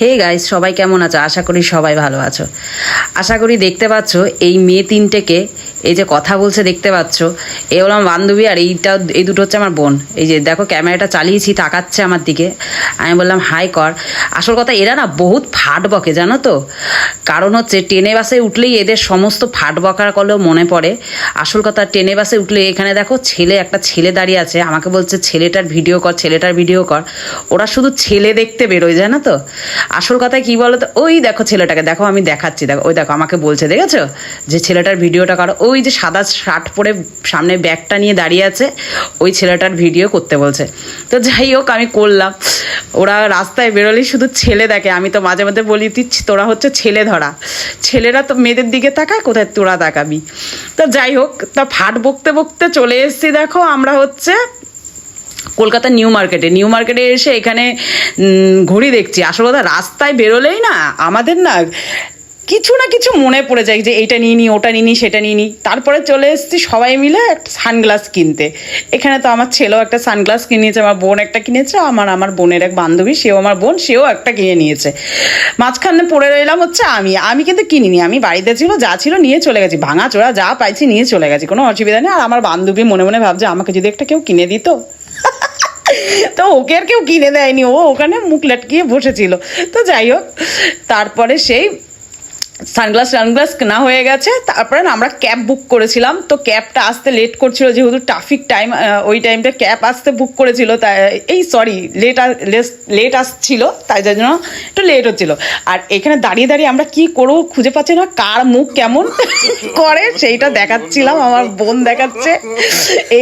Hey guys সবাই কেমন আছো? আশা করি সবাই ভালো আছো। আশা করি দেখতে পাচ্ছ, এই মেয়ে তিনটেকে এই যে কথা বলছে দেখতে পাচ্ছ, এ হলো আমার বান্ধবী আর এইটা, এই দুটো হচ্ছে আমার বোন। এই যে দেখো ক্যামেরাটা চালিয়েছি, তাকাচ্ছে আমার দিকে। আমি বললাম, হাই কর। আসল কথা, এরা না বহুত ফাট বকে জানো তো? কারণ হচ্ছে ট্রেনে বাসে উঠলেই এদের সমস্ত ফাট বকার কলেও মনে পড়ে। আসল কথা, ট্রেনে বাসে উঠলে এখানে দেখো ছেলে, একটা ছেলে দাঁড়িয়ে আছে। আমাকে বলছে, ছেলেটার ভিডিও কর, ছেলেটার ভিডিও কর। ওরা শুধু ছেলে দেখতে বেরোয়, জানো তো? আসল কথা কি বলো তো ওই দেখো ছেলেটাকে, দেখো আমি দেখাচ্ছি। দেখো, ওই দেখো, আমাকে বলছে, দেখেছ? যে ছেলেটার ভিডিওটা করো। ওই যে সাদা শার্ট পরে সামনে ব্যাগটা নিয়ে দাঁড়িয়ে আছে, ওই ছেলেটার ভিডিও করতে বলছে। তো যাই হোক, আমি করলাম। ওরা রাস্তায় বেরোলেই শুধু ছেলে দেখে। আমি তো মাঝে মাঝে বলি, তুই, তোরা হচ্ছে ছেলে ধরা। ছেলেরা তো মেয়েদের দিকে তাকায়, কোথায় তোরা তাকাবি? তা যাই হোক, তা ফাট বকতে বকতে চলে এসছি দেখো, আমরা হচ্ছে কলকাতা নিউ মার্কেটে। নিউ মার্কেটে এসে এখানে ঘড়ি দেখছি। আসল কথা, রাস্তায় বেরোলেই না, আমাদের না কিছু না কিছু মনে পড়ে যায় যে এইটা নিয়ে নিই ওটা নিয়ে নিই সেটা নিয়ে নিই তারপরে চলে এসেছি সবাই মিলে একটা সানগ্লাস কিনতে। এখানে তো আমার ছেলেও একটা সানগ্লাস কিনেছে, আমার বোন একটা কিনেছে, আমার আমার বোনের এক বান্ধবী, সেও আমার বোন, সেও একটা কিনে নিয়েছে। মাঝখানে পড়ে রইলাম হচ্ছে আমি। আমি কিন্তু কিনিনি, আমি বাড়িতে ছিল, যা ছিল নিয়ে চলে গেছি। ভাঙা চোরা যা পাইছি নিয়ে চলে গেছি, কোনো অসুবিধা নেই। আর আমার বান্ধবী মনে মনে ভাবছে, আমাকে যদি একটা কেউ কিনে দিত। তো ওকে আর কেউ কিনে দেয়নি, ও ওখানে মুখ লটকিয়ে বসেছিল। তো যাই হোক, তারপরে সেই সানগ্লাস সানগ্লাস কেনা হয়ে গেছে। তারপরে না আমরা ক্যাব বুক করেছিলাম। তো ক্যাবটা আসতে লেট করছিল, যেহেতু ট্রাফিক টাইম ওই টাইমটা ক্যাব আসতে বুক করেছিল, তাই, এই সরি লেট লেট আসছিল, তাই যার জন্য একটু লেট হচ্ছিল। আর এখানে দাঁড়িয়ে দাঁড়িয়ে আমরা কি করব খুঁজে পাচ্ছি না, কার মুখ কেমন করে, সেইটা দেখাচ্ছিলাম, আমার বোন দেখাচ্ছে।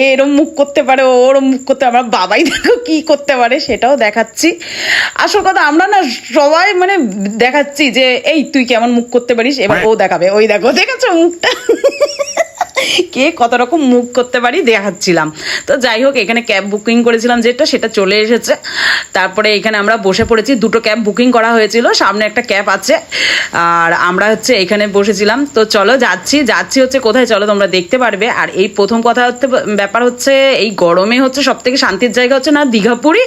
এরম মুখ করতে পারে ওরম মুখ করতে আমার বাবাই দেখো কি করতে পারে, সেটাও দেখাচ্ছি। আসল কথা, আমরা না সবাই মানে দেখাচ্ছি যে, এই, তুই কেমন মুখ করতে পারিস এবার ও দেখাবে। ওই দেখো দেখেছ মুখটা। কে কত রকম মুখ করতে পারি দেখাচ্ছিলাম। তো যাই হোক, এখানে ক্যাব বুকিং করেছিলাম যেটা, সেটা চলে এসেছে। তারপরে এখানে আমরা বসে পড়েছি, দুটো ক্যাব বুকিং করা হয়েছিল, সামনে একটা ক্যাব আছে। আর আমরা হচ্ছে এখানে বসেছিলাম। তো চলো যাচ্ছি যাচ্ছি হচ্ছে কোথায়? চলো তোমরা দেখতে পারবে। আর এই প্রথম কথা হচ্ছে, ব্যাপার হচ্ছে, এই গরমে হচ্ছে সব থেকে শান্তির জায়গা হচ্ছে না দীঘাপুরি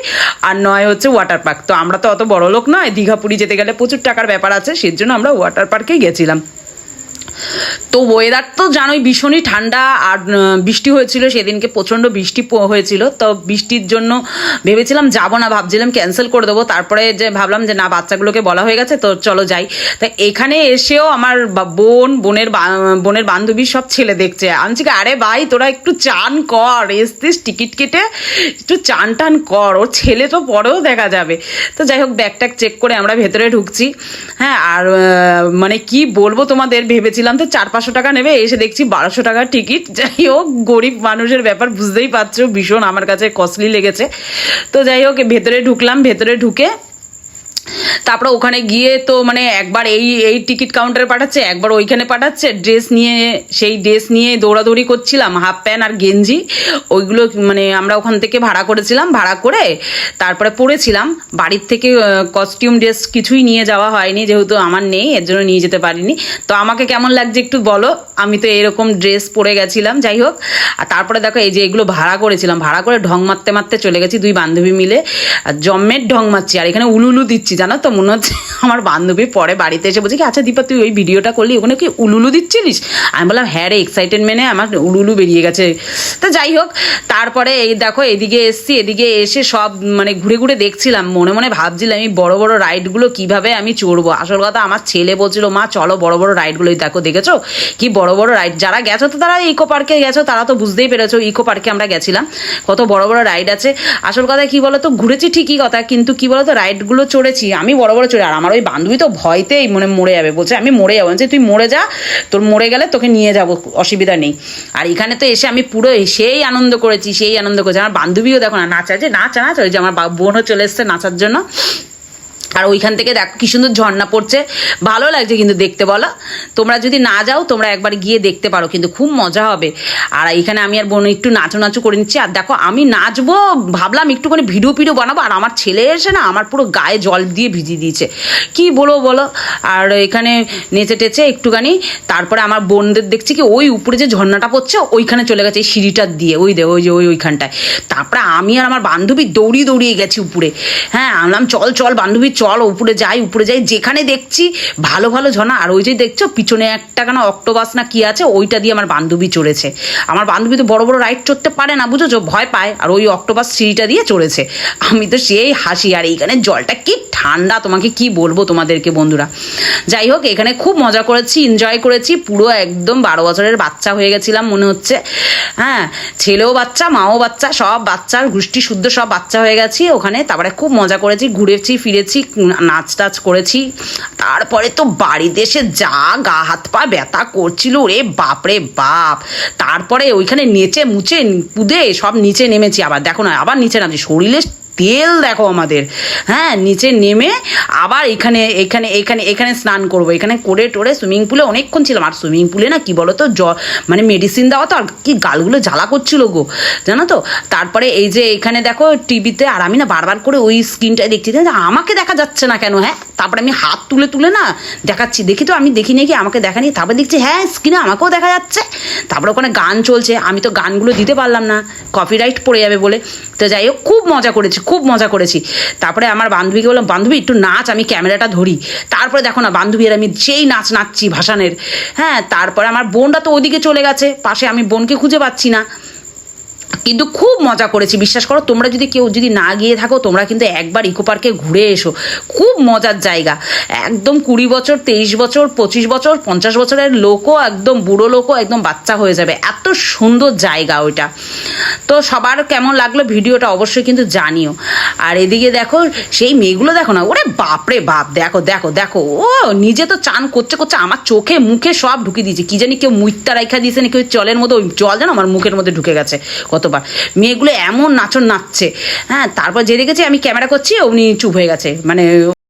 আর নয় হচ্ছে ওয়াটার পার্ক তো আমরা তো অত বড় লোক নয়, দীঘাপুরি যেতে গেলে প্রচুর টাকার ব্যাপার আছে সেই জন্য আমরা ওয়াটার পার্কে গেছিলাম। তো ওয়েদার তো জানোই ভীষণই ঠান্ডা আর বৃষ্টি হয়েছিল সেদিনকে প্রচণ্ড বৃষ্টি হয়েছিল। তো বৃষ্টির জন্য ভেবেছিলাম যাব না ভাবছিলাম ক্যান্সেল করে দেবো। তারপরে যে ভাবলাম যে না বাচ্চাগুলোকে বলা হয়ে গেছে তো চলো যাই। তা এখানে এসেও আমার বোন বোনের বোনের বান্ধবী সব ছেলে দেখছে। আমি বলছি কি, আরে ভাই তোরা একটু চান কর এসতিস টিকিট কেটে একটু চান টান কর ওর ছেলে তো পরেও দেখা যাবে। তো যাই হোক ব্যাগ ট্যাগ চেক করে আমরা ভেতরে ঢুকছি। হ্যাঁ আর মানে কি বলব তোমাদের ভেবেছিলাম তো চার পাঁচশো টাকা নেবে, এসে দেখছি বারোশো টাকার টিকিট যাই হোক, গরিব মানুষের ব্যাপার বুঝতেই পারছ, ভীষণ আমার কাছে কস্টলি লেগেছে। তো যাই হোক, ভেতরে ঢুকলাম, ভেতরে ঢুকে তারপরে ওখানে গিয়ে তো মানে একবার এই এই টিকিট কাউন্টারে পাঠাচ্ছে, একবার ওইখানে পাঠাচ্ছে ড্রেস নিয়ে, সেই ড্রেস নিয়ে দৌড়াদৌড়ি করছিলাম হাফ প্যান্ট আর গেঞ্জি। ওইগুলো মানে আমরা ওখান থেকে ভাড়া করেছিলাম, ভাড়া করে তারপরে পরেছিলাম। বাড়ির থেকে কস্টিউম ড্রেস কিছুই নিয়ে যাওয়া হয়নি, যেহেতু আমার নেই, এর জন্য নিয়ে যেতে পারিনি। তো আমাকে কেমন লাগছে একটু বলো? আমি তো এরকম ড্রেস পরে গেছিলাম, যাই হোক। আর তারপরে দেখো, এই যে এগুলো ভাড়া করেছিলাম, ভাড়া করে ঢং মারতে মারতে চলে গেছি দুই বান্ধবী মিলে। আর জম্মের ঢং মারছি, আর এখানে উলুলু দিচ্ছি জানো তো মনে হচ্ছে আমার বান্ধবী পরে বাড়িতে এসে বলছে কি আচ্ছা দীপা, তুই ওই ভিডিওটা করলি, ওখানে কি উলুলু দিচ্ছিলিস? আমি বললাম হ্যাঁ রে এক্সাইটেডমেন্টে আমার উলুলু বেরিয়ে গেছে। তো যাই হোক, তারপরে এই দেখো, এদিকে এসছি, এদিকে এসে সব মানে ঘুরে ঘুরে দেখছিলাম, মনে মনে ভাবছিলাম এই বড় বড় রাইডগুলো কীভাবে আমি চড়বো। আসল কথা, আমার ছেলে বলছিল, মা, চলো বড় বড় রাইডগুলো দেখো, দেখেছ? কি বড় বড় রাইড? যারা গেছো তো তারা ইকো পার্কে গেছো, তারা তো বুঝতেই পেরেছ ইকো পার্কে আমরা গেছিলাম, কত বড় বড় রাইড আছে। আসল কথা কি বলতো, ঘুরেছি ঠিকই কথা, কিন্তু কি বলতো, রাইডগুলো চড়েছি আমি বড় বড় চলে আর আমার ওই বান্ধবী তো ভয়তেই মনে মরে যাবে, বলছে, আমি মরে যাব। যে তুই মরে যা, তোর মরে গেলে তোকে নিয়ে যাব, অসুবিধা নেই। আর এখানে তো এসে আমি পুরো সেই আনন্দ করেছি, সেই আনন্দ করেছি। আমার বান্ধবীও দেখো না নাচা যে নাচা, নাচ, ওই যে আমার বোনও চলে এসছে নাচার জন্য। আর ওইখান থেকে দেখো কি সুন্দর ঝর্ণা পড়ছে। ভালো লাগছে কিন্তু দেখতে বলো। তোমরা যদি না যাও, তোমরা একবার গিয়ে দেখতে পারো, কিন্তু খুব মজা হবে। আর এখানে আমি আর বোন একটু নাচো নাচো করে নিচ্ছি। আর দেখো, আমি নাচবো, ভাবলাম একটুখানি ভিডিও ফিডিও বানাবো, আর আমার ছেলে এসে না আমার পুরো গায়ে জল দিয়ে ভিজিয়ে দিয়েছে। কি বলব বলো? আর এখানে নেচে টেচে একটুখানি, তারপরে আমার বোনদের দেখছি কি, ওই উপরে যে ঝর্ণাটা পড়ছে, ওইখানে চলে গেছে এই সিঁড়িটার দিয়ে, ওই দে, ওই যে, ওই ওইখানটায়। তারপরে আমি আর আমার বান্ধবী দৌড়িয়ে দৌড়িয়ে গেছি উপরে। হ্যাঁ আনলাম চল চল, বান্ধবী, চল। চল, উপরে যাই উপরে যাই, যেখানে দেখছি ভালো ভালো ঝর্ণা, আর ওই যে দেখছ, পিছনে একটা কেন অক্টোবাস না কি আছে, ওইটা দিয়ে আমার বান্ধবী চড়েছে। আমার বান্ধবী তো বড় বড় রাইড চড়তে পারে না, বুঝেছ? ভয় পায়, আর ওই অক্টোবাস সিঁড়িটা দিয়ে চড়েছে। আমি তো সেই হাসি, আর এইখানে জলটা কি ঠান্ডা, তোমাকে কি বলব তোমাদেরকে বন্ধুরা? যাই হোক, এখানে খুব মজা করেছি এনজয় করেছি, পুরো একদম বারো বছরের বাচ্চা হয়ে গেছিলাম, মনে হচ্ছে। হ্যাঁ ছেলেও বাচ্চা, মাও বাচ্চা, সব বাচ্চার গোষ্ঠী শুদ্ধ সব বাচ্চা হয়ে গেছি ওখানে। তারপরে খুব মজা করেছি, ঘুরেছি, ফিরেছি নাচ টাচ করেছি। তারপরে তো বাড়িতে এসে যা গা, হাত পা ব্যথা করছিল রে বাপরে বাপ। তারপরে ওইখানে নেচে মুচে কুদে সব নিচে নেমেছি আবার। দেখো না, আবার নিচে নামছি। শরীরে তেল দেখো আমাদের। হ্যাঁ নিচে নেমে আবার এখানে এখানে এখানে এখানে স্নান করব। এখানে করে টোরে সুইমিং পুলে অনেকক্ষণ ছিলাম। আর সুইমিং পুলে না কি বলো তো জ মানে মেডিসিন দেওয়া তো আর কি গালগুলো জ্বালা করছিল গো। জানো তো? তারপরে এই যে এখানে দেখো টিভিতে আর আমি না বারবার করে ওই স্ক্রিনটায় দেখছি। আমাকে দেখা যাচ্ছে না কেন হ্যাঁ? তারপরে আমি হাত তুলে তুলে না দেখাচ্ছি। দেখি তো, আমি দেখি নাকি আমাকে দেখা দেখানি। তারপরে দেখছি হ্যাঁ স্ক্রিনে আমাকেও দেখা যাচ্ছে। তারপরে ওখানে গান চলছে। আমি তো গানগুলো দিতে পারলাম না। কপিরাইট পড়ে যাবে বলে। তো যাই হোক, খুব মজা করেছি, খুব মজা করেছি। তারপরে আমার বান্ধবীকে বললাম, বান্ধবী, একটু নাচ, আমি ক্যামেরাটা ধরি। তারপরে দেখো না, বান্ধবী আর আমি যেই নাচ নাচছি ভাসানের। হ্যাঁ তারপরে আমার বোনটা তো ওদিকে চলে গেছে। পাশে আমি বোনকে খুঁজে পাচ্ছি না। কিন্তু খুব মজা করেছি। বিশ্বাস করো, তোমরা যদি কেউ যদি না গিয়ে থাকো, তোমরা কিন্তু একবার ইকো পার্কে ঘুরে এসো। খুব মজার জায়গা। একদম কুড়ি বছর, তেইশ বছর, পঁচিশ বছর, পঞ্চাশ বছরের লোকও একদম, বুড়ো লোকও একদম বাচ্চা হয়ে যাবে। এত সুন্দর জায়গা ওইটা। তো সবার কেমন লাগল ভিডিওটা অবশ্যই কিন্তু জানিও। আর এদিকে দেখো, সেই মেয়েগুলো দেখো না, ওরে বাপরে বাপ, দেখো দেখো দেখো। ও, নিজে তো চান করছে করছে, আমার চোখে মুখে সব ঢুকে দিয়েছে। কি জানি কেউ মুইত্তা রাইখা দিয়েছে না কেউ জলের মধ্যে, ওই জল যেন আমার মুখের মধ্যে ঢুকে গেছে। কতবার মেয়েগুলো এমন নাচন নাচছে। হ্যাঁ তারপর যে দেখেছি আমি ক্যামেরা করছি অমনি চুপ হয়ে গেছে। মানে